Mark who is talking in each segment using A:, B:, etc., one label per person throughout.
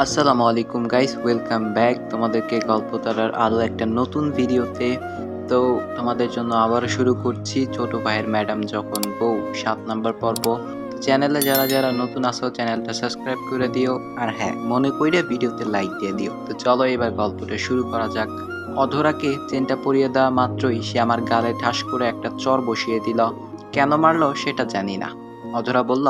A: আসসালামু আলাইকুম guys welcome back তোমাদেরকে গল্পতারার আরও একটা নতুন ভিডিওতে। তো তোমাদের জন্য আবার শুরু করছি ছোট ভাইয়ের ম্যাডাম যখন বউ, সাত নাম্বার পর্ব। চ্যানেলে যারা যারা নতুন আসো চ্যানেলটা সাবস্ক্রাইব করে দিও। আর হ্যাঁ মনে কইরে ভিডিওতে লাইক দিয়ে দিও। তো চলো এবার গল্পটা শুরু করা যাক। অধরাকে চেনটা পরিয়ে দেওয়া মাত্রই সে আমার গালে ঠাস করে একটা চর বসিয়ে দিল। কেন মারলো সেটা জানি না। অধরা বলল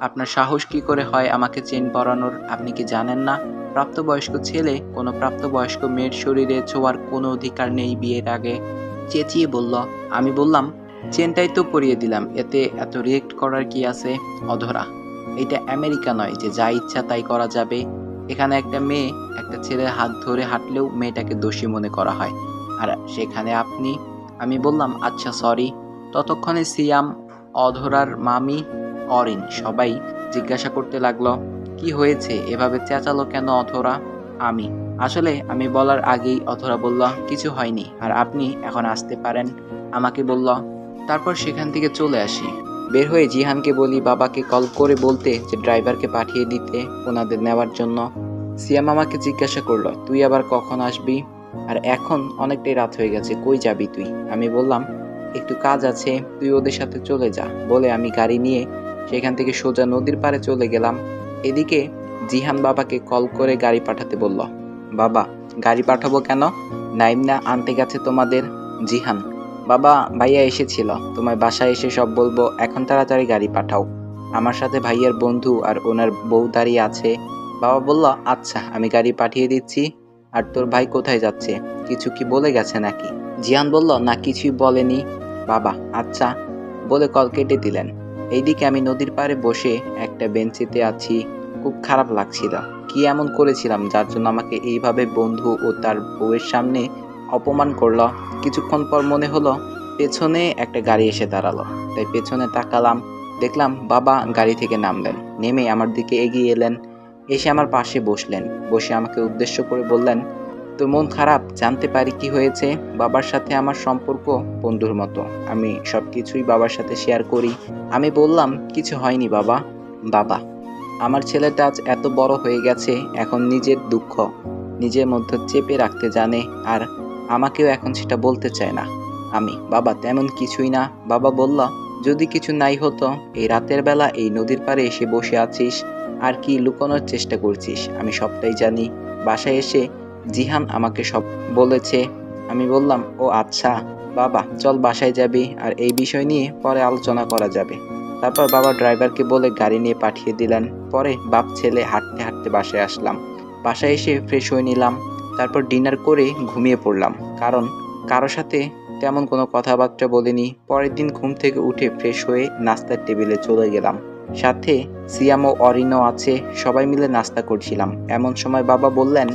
A: আপনার সাহস কি করে হয় আমাকে চেন পরানোর? আপনি কি জানেন না? প্রাপ্তবয়স্ক ছেলে, কোনো প্রাপ্তবয়স্ক মেয়ের শরীরে ছোঁয়ার কোনো অধিকার নেই বিয়ের আগে। চেঁচিয়ে বলল, আমি বললাম, চেনটাই তো পরিয়ে দিলাম, এতে এত রিয়েক্ট করার কি আছে? অধরা, এটা আমেরিকা নয় যে যা ইচ্ছা তাই করা যাবে। এখানে একটা মেয়ে, একটা ছেলের হাত ধরে হাঁটলেও মেয়েটাকে দোষী মনে করা হয়। আর সেখানে আপনি? আমি বললাম আচ্ছা সরি ততক্ষণে সিয়াম, অধরার মামি অরিন, সবাই জিজ্ঞাসা করতে লাগল, কি হয়েছে? এভাবে চেঁচালো কেন অথরা? আমি, আসলে আমি বলার আগেই অথরা বলল, কিছু হয়নি, আর আপনি এখন আসতে পারেন। আমাকে বলল, তারপর সেখান থেকে চলে আসি। বের হয়ে জিহানকে বলি, বাবাকে কল করে বলতে যে ড্রাইভারকে পাঠিয়ে দিতে ওনাদের নেওয়ার জন্য। সিয়াম আমাকে জিজ্ঞাসা করল, তুই আবার কখন আসবি? আর এখন অনেকটাই রাত হয়ে গেছে, কই যাবি তুই? আমি বললাম, একটু কাজ আছে, তুই ওদের সাথে চলে যা। বলে আমি গাড়ি নিয়ে সেখান থেকে সোজা নদীর পাড়ে চলে গেলাম। এদিকে জিহান বাবাকে কল করে গাড়ি পাঠাতে বলল, বাবা, গাড়ি পাঠাবো কেন? নাইম না আনতে গেছে তোমাদের জিহান। বাবা, ভাইয়া এসেছিল। তোমার বাসায় এসে সব বলব, এখন তাড়াতাড়ি গাড়ি পাঠাও। আমার সাথে ভাইয়ার বন্ধু আর ওনার বউ দাঁড়িয়ে আছে। বাবা বলল আচ্ছা আমি গাড়ি পাঠিয়ে দিচ্ছি। আর তোর ভাই কোথায় যাচ্ছে? কিছু কি বলে গেছে নাকি? জিহান বলল, না, কিছুই বলেনি। বাবা আচ্ছা। বলে কল কেটে দিলেন। এইদিকে আমি নদীর পাড়ে বসে একটা বেঞ্চিতে আছি। খুব খারাপ লাগছিল। কি এমন করেছিলাম যার জন্য আমাকে এইভাবে বন্ধু ও তার বউয়ের সামনে অপমান করল? কিছুক্ষণ পর মনে হলো পেছনে একটা গাড়ি এসে দাঁড়াল। তাই পেছনে তাকালাম, দেখলাম বাবা গাড়ি থেকে নামলেন। নেমে আমার দিকে এগিয়ে এলেন। এসে আমার পাশে বসলেন। বসে আমাকে উদ্দেশ্য করে বললেন তো মন খারাপ, জানতে পারি কি হয়েছে, বাবার সাথে আমার সম্পর্ক বন্ধুর মতো। আমি সব কিছুই বাবার সাথে শেয়ার করি। আমি বললাম, কিছু হয়নি বাবা। বাবা, আমার ছেলেটা আজ এত বড় হয়ে গেছে, এখন নিজের দুঃখ নিজের মধ্যে চেপে রাখতে জানে আর আমাকেও এখন সেটা বলতে চায় না। আমি, বাবা, তেমন কিছুই না। বাবা বলল, যদি কিছু নাই হতো, এই রাতের বেলা এই নদীর পাড়ে এসে বসে আছিস, আর কি লুকানোর চেষ্টা করছিস, আমি সবটাই জানি। বাসায় এসে জিহান আমাকে সব বলেছে। আমি বললাম, ও আচ্ছা বাবা, চল বাসায় যাবি আর এই বিষয় নিয়ে পরে আলোচনা করা যাবে। তারপর বাবা ড্রাইভারকে বলে গাড়ি নিয়ে পাঠিয়ে দিলেন। পরে বাপ, ছেলে হাঁটতে হাঁটতে বাসায় আসলাম। বাসায় এসে ফ্রেশ হয়ে নিলাম। তারপর ডিনার করে ঘুমিয়ে পড়লাম। কারণ কারও সাথে তেমন কোনো কথাবার্তা বলিনি। পরের দিন ঘুম থেকে উঠে ফ্রেশ হয়ে নাস্তার টেবিলে চলে গেলাম। সাথে সিয়াম ও অরিনও আছে। সবাই মিলে নাস্তা করছিলাম। এমন সময় বাবা বললেন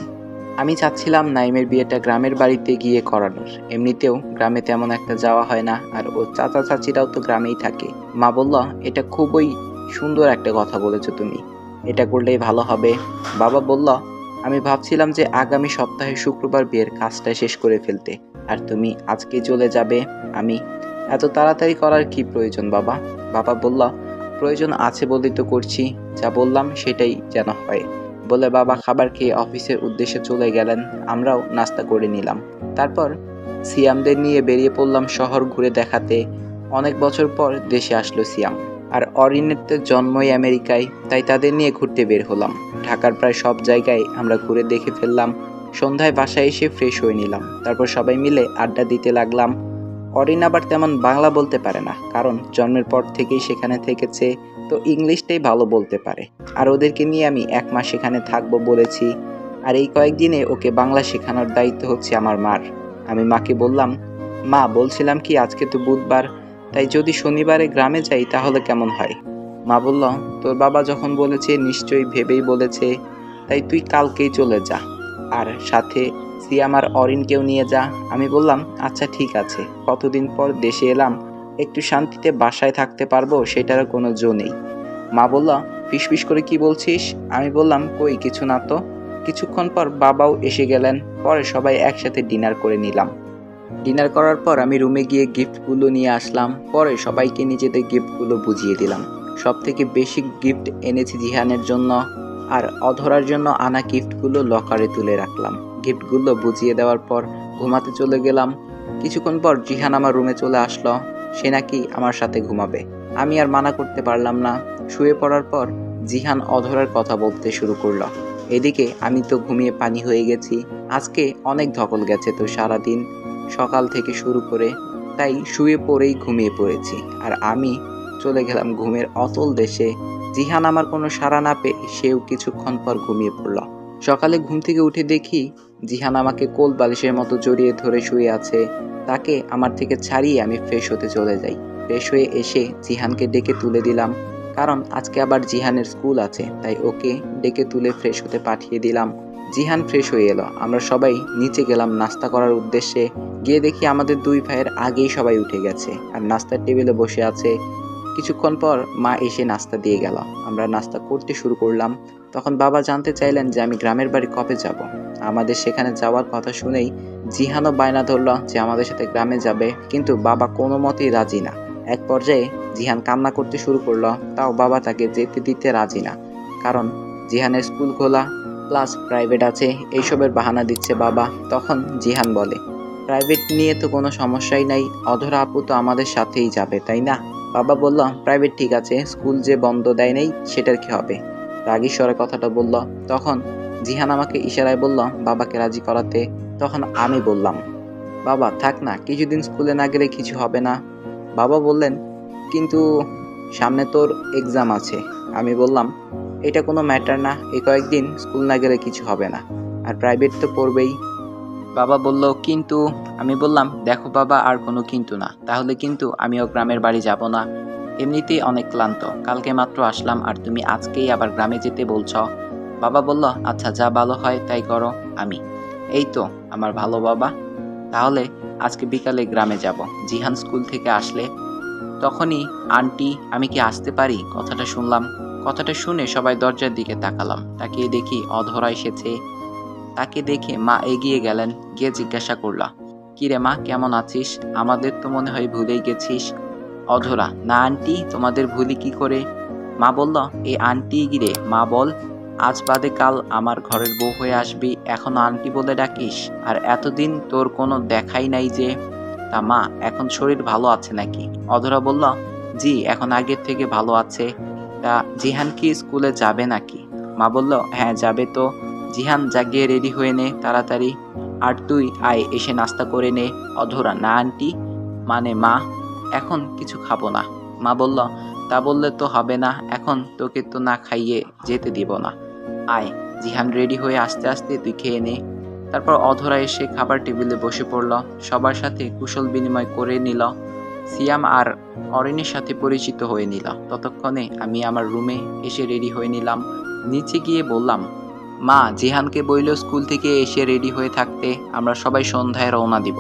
A: আমি চাচ্ছিলাম নাইমের বিয়েটা গ্রামের বাড়িতে গিয়ে করানোর। এমনিতেও গ্রামে তেমন একটা যাওয়া হয় না, আর ও চাচা চাচিরাও তো গ্রামেই থাকে। মা বলল, এটা খুবই সুন্দর একটা কথা বলেছ তুমি। এটা করলেই ভালো হবে। বাবা বলল, আমি ভাবছিলাম যে আগামী সপ্তাহে শুক্রবার বিয়ের কাজটা শেষ করে ফেলতে, আর তুমি আজকে চলে যাবে। আমি এত তাড়াতাড়ি করার কি প্রয়োজন বাবা? বাবা বলল, প্রয়োজন আছে বলেই তো করছি। যা বললাম সেটাই যেন হয়। বলে বাবা খাবার খেয়ে অফিসের উদ্দেশ্যে চলে গেলেন। আমরাও নাস্তা করে নিলাম। তারপর সিয়ামদের নিয়ে বেরিয়ে পড়লাম শহর ঘুরে দেখাতে। অনেক বছর পর দেশে আসলো সিয়াম। আর অরিনের তো জন্মই আমেরিকায়, তাই তাদের নিয়ে ঘুরতে বের হলাম। ঢাকার প্রায় সব জায়গায় আমরা ঘুরে দেখে ফেললাম। সন্ধ্যায় বাসায় এসে ফ্রেশ হয়ে নিলাম। তারপর সবাই মিলে আড্ডা দিতে লাগলাম। অরিন আবার তেমন বাংলা বলতে পারে না, কারণ জন্মের পর থেকেই সেখানে থেকেছে। তো ইংলিশটাই ভালো বলতে পারে। আর ওদেরকে নিয়ে আমি এক মাস সেখানে থাকব বলেছি। আর এই কয়েকদিনে ওকে বাংলা শেখানোর দায়িত্ব হচ্ছে আমার মার। আমি মাকে বললাম, মা, বলছিলাম কি আজকে তো বুধবার, তাই যদি শনিবারে গ্রামে যাই তাহলে কেমন হয়? মা বলল, তোর বাবা যখন বলেছে নিশ্চয়ই ভেবেই বলেছে, তাই তুই কালকেই চলে যা। আর সাথে সিয়াম আর অরিনকেও নিয়ে যা। আমি বললাম আচ্ছা ঠিক আছে। কতদিন পর দেশে এলাম একটু শান্তিতে বাসায় থাকতে পারব সেটারও কোনো জো নেই। মা বলল, ফিসফিস করে কি বলছিস? আমি বললাম, কই, কিছু না তো। কিছুক্ষণ পর বাবাও এসে গেলেন, পরে সবাই একসাথে ডিনার করে নিলাম। ডিনার করার পর আমি রুমে গিয়ে গিফটগুলো নিয়ে আসলাম, পরে সবাইকে নিজেদের গিফটগুলো বুঝিয়ে দিলাম। সব থেকে বেশি গিফট এনেছি জিহানের জন্য, আর অধরার জন্য আনা গিফটগুলো লকারে তুলে রাখলাম। গিফটগুলো বুঝিয়ে দেওয়ার পর ঘুমাতে চলে গেলাম। কিছুক্ষণ পর জিহান আমার রুমে চলে আসলো। সে নাকি আমার সাথে ঘুমাবে। আমি আর মানা করতে পারলাম না। শুয়ে পড়ার পর জিহান অধরার কথা বলতে শুরু করল। এদিকে আমি তো ঘুমিয়ে পানি হয়ে গেছি। আজকে অনেক ধকল গেছে তো সারাদিন সকাল থেকে শুরু করে। তাই শুয়ে পড়েই ঘুমিয়ে পড়েছি। আর আমি চলে গেলাম ঘুমের অতল দেশে। জিহান আমার কোনো সাড়া না পেয়ে সেও কিছুক্ষণ পর ঘুমিয়ে পড়ল। সকালে ঘুম থেকে উঠে দেখি জিহান আমাকে কোল বালিশের মতো জড়িয়ে ধরে শুয়ে আছে। তাকে আমার থেকে ছাড়িয়ে আমি ফ্রেশ হতে চলে যাই। ফ্রেশ হয়ে এসে জিহানকে ডেকে তুলে দিলাম। কারণ আজকে আবার জিহানের স্কুল আছে, তাই ওকে ডেকে তুলে ফ্রেশ হতে পাঠিয়ে দিলাম। জিহান ফ্রেশ হয়ে এলো। আমরা সবাই নিচে গেলাম নাস্তা করার উদ্দেশ্যে। গিয়ে দেখি আমাদের দুই ভাইয়ের আগেই সবাই উঠে গেছে আর নাস্তার টেবিলে বসে আছে। কিছুক্ষণ পর মা এসে নাস্তা দিয়ে গেল। আমরা নাস্তা করতে শুরু করলাম। তখন বাবা জানতে চাইলেন যে আমি গ্রামের বাড়ি কবে যাব। আমাদের সেখানে যাওয়ার কথা শুনেই জিহানও বায়না ধরলো যে আমাদের সাথে গ্রামে যাবে, কিন্তু বাবা কোনো মতেই রাজি না। এক পর্যায়ে জিহান কান্না করতে শুরু করল, তাও বাবা তাকে যেতে দিতে রাজি না। কারণ জিহানের স্কুল খোলা প্লাস প্রাইভেট আছে, এইসবের বাহানা দিচ্ছে বাবা, তখন জিহান বলে, প্রাইভেট নিয়ে তো কোনো সমস্যাই নাই, অধরা আপু তো আমাদের সাথেই যাবে, তাই না? বাবা বলল, প্রাইভেট ঠিক আছে, স্কুল যে বন্ধ দেয় নাই, সেটার কি হবে? রাগী স্বরে কথাটা বলল। তখন জিহান আমাকে ইশারায় বলল, বাবাকে রাজি করাতে তখন আমি বললাম, বাবা, থাক না, কিছুদিন স্কুলে না গেলে কিছু হবে না। বাবা বললেন, কিন্তু সামনে তোর এক্সাম আছে। আমি বললাম, এটা কোনো ম্যাটার না, এই কয়েকদিন স্কুল না গেলে কিছু হবে না, আর প্রাইভেট তো পড়বেই। বাবা বলল, কিন্তু, আমি বললাম, দেখো বাবা, আর কোনো কিন্তু না, তাহলে কিন্তু আমিও গ্রামের বাড়ি যাব না। এমনিতেই অনেক ক্লান্ত, কালকে মাত্র আসলাম, আর তুমি আজকেই আবার গ্রামে যেতে বলছ। বাবা বলল আচ্ছা যা ভালো হয়, তাই করো। আমি এই তো, আমার ভালো বাবা। তাহলে আজকে বিকালে গ্রামে যাব। জিহান স্কুল থেকে আসলে। তখনই, আন্টি, আমি কি আসতে পারি? কথাটা শুনলাম। কথাটা শুনে সবাই দরজার দিকে তাকালাম। তাকিয়ে দেখি অধরা এসেছে। তাকে দেখে মা এগিয়ে গেলেন, গিয়ে জিজ্ঞাসা করলা, কিরে মা, কেমন আছিস? আমাদের তো মনে হয় ভুলেই গেছিস। অধরা, না আন্টি, তোমাদের ভুলি কি করে? মা বলল, এই আন্টি গিরে, মা বল আজ বাদে কাল আমার ঘরের বউ হয়ে আসবি, এখনও আন্টি বলে ডাকিস, আর এতদিন তোর কোনো দেখাই নাই যে, তা মা, এখন শরীর ভালো আছে নাকি? অধরা বলল, জি, এখন আগের থেকে ভালো আছে। তা জিহান কি স্কুলে যাবে নাকি? মা বলল হ্যাঁ যাবে তো। জিহান জাগিয়ে রেডি হয়ে নে, তাড়াতাড়ি। আর তুই আয়, এসে নাস্তা করে নে। অধরা, না আন্টি? মানে মা, এখন কিছু খাব না। মা বলল তা বললে তো হবে না, এখন তোকে তো না খাইয়ে যেতে দিব না। আয়, জিহান রেডি হয়ে আস্তে আস্তে তুই খেয়ে নে। তারপর অধরা এসে খাবার টেবিলে বসে পড়ল, সবার সাথে কুশল বিনিময় করে নিল। সিয়াম আর অরিনের সাথে পরিচিত হয়ে নিল। ততক্ষণে আমি আমার রুমে এসে রেডি হয়ে নিলাম। নিচে গিয়ে বললাম, মা, জিহানকে বইল স্কুল থেকে এসে রেডি হয়ে থাকতে আমরা সবাই সন্ধ্যায় রওনা দিব।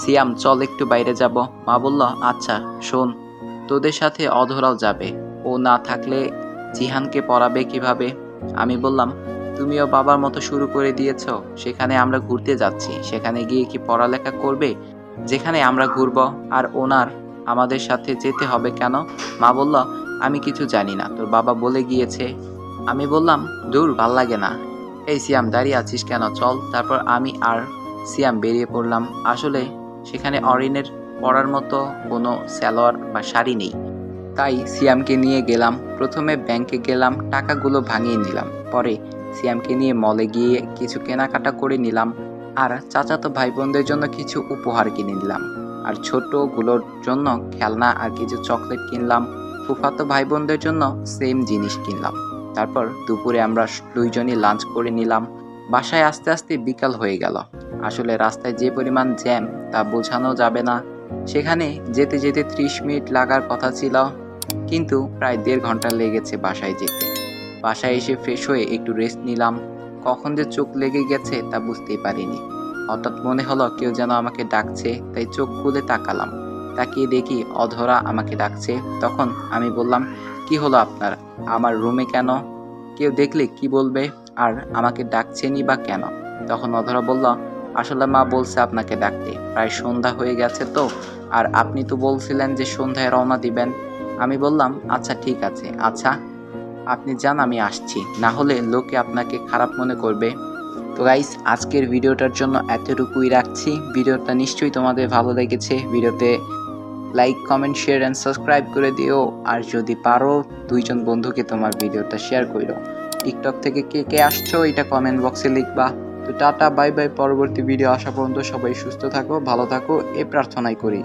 A: সিয়াম, চল একটু বাইরে যাব। মা বলল আচ্ছা শোন। তোদের সাথে অধরাও যাবে। ও না থাকলে জিহানকে পড়াবে কীভাবে? আমি বললাম, তুমিও বাবার মতো শুরু করে দিয়েছ, সেখানে আমরা ঘুরতে যাচ্ছি। সেখানে গিয়ে কি পড়ালেখা করবে? যেখানে আমরা ঘুরব আর ওনার আমাদের সাথে যেতে হবে কেন? মা বলল, আমি কিছু জানি না। তোর বাবা বলে গিয়েছে। আমি বললাম, দূর, ভালো লাগে না। এই সিয়াম, দাঁড়িয়ে আছিস কেন? চল, তারপর আমি আর সিয়াম বেরিয়ে পড়লাম। আসলে সেখানে অরিনের পরার মতো কোনো স্যালোয়ার বা শাড়ি নেই। তাই সিয়ামকে নিয়ে গেলাম। প্রথমে ব্যাংকে গেলাম, টাকাগুলো ভাঙিয়ে নিলাম। পরে সিয়ামকে নিয়ে মলে গিয়ে কিছু কেনাকাটা করে নিলাম আর চাচাতো ভাই বোনদের জন্য কিছু উপহার কিনে নিলাম। আর ছোটগুলোর জন্য খেলনা আর কিছু চকলেট কিনলাম। ফুফাতো ভাই বোনদের জন্য সেম জিনিস কিনলাম। তারপর দুপুরে আমরা দুইজনই লাঞ্চ করে নিলাম। বাসায় আস্তে আস্তে বিকাল হয়ে গেল। আসলে রাস্তায় যে পরিমাণ জ্যাম তা বোঝানো যাবে না। সেখানে যেতে যেতে ত্রিশ মিনিট লাগার কথা ছিল, কিন্তু প্রায় দেড় ঘণ্টা লেগেছে বাসায় যেতে। বাসায় এসে ফ্রেশ হয়ে একটু রেস্ট নিলাম। কখন যে চোখ লেগে গেছে তা বুঝতেই পারিনি। হঠাৎ মনে হলো কেউ যেন আমাকে ডাকছে, তাই চোখ খুলে তাকালাম। তাকিয়ে দেখি অধরা আমাকে ডাকছে। তখন আমি বললাম, কি হলো আপনার? আমার রুমে কেন? কেউ দেখলে কি বলবে? আর আমাকে ডাকছেনি বা কেন? তখন অধরা বলল আসলে মা বলছে আপনাকে ডাকতে। প্রায় সন্ধ্যা হয়ে গেছে তো, আর আপনি তো বলছিলেন যে সন্ধ্যায় রওনা দিবেন। আমি বললাম আচ্ছা ঠিক আছে। আচ্ছা আপনি যান, আমি আসছি। না হলে লোকে আপনাকে খারাপ মনে করবে। তো গাইস আজকের ভিডিওটার জন্য এতটুকুই রাখছি। ভিডিওটা নিশ্চয়ই তোমাদের ভালো লেগেছে। ভিডিওতে like comment share and subscribe করে দিও। আর যদি পারো, দুইজন বন্ধুকে তোমার ভিডিওটা শেয়ার করো টিকটক থেকে কে কে আসছো, এটা কমেন্ট বক্সে লিখবা। তো টাটা, বাই বাই, পরবর্তী ভিডিও আসা পর্যন্ত সবাই সুস্থ থাকো, ভালো থাকো এ প্রার্থনাই করি।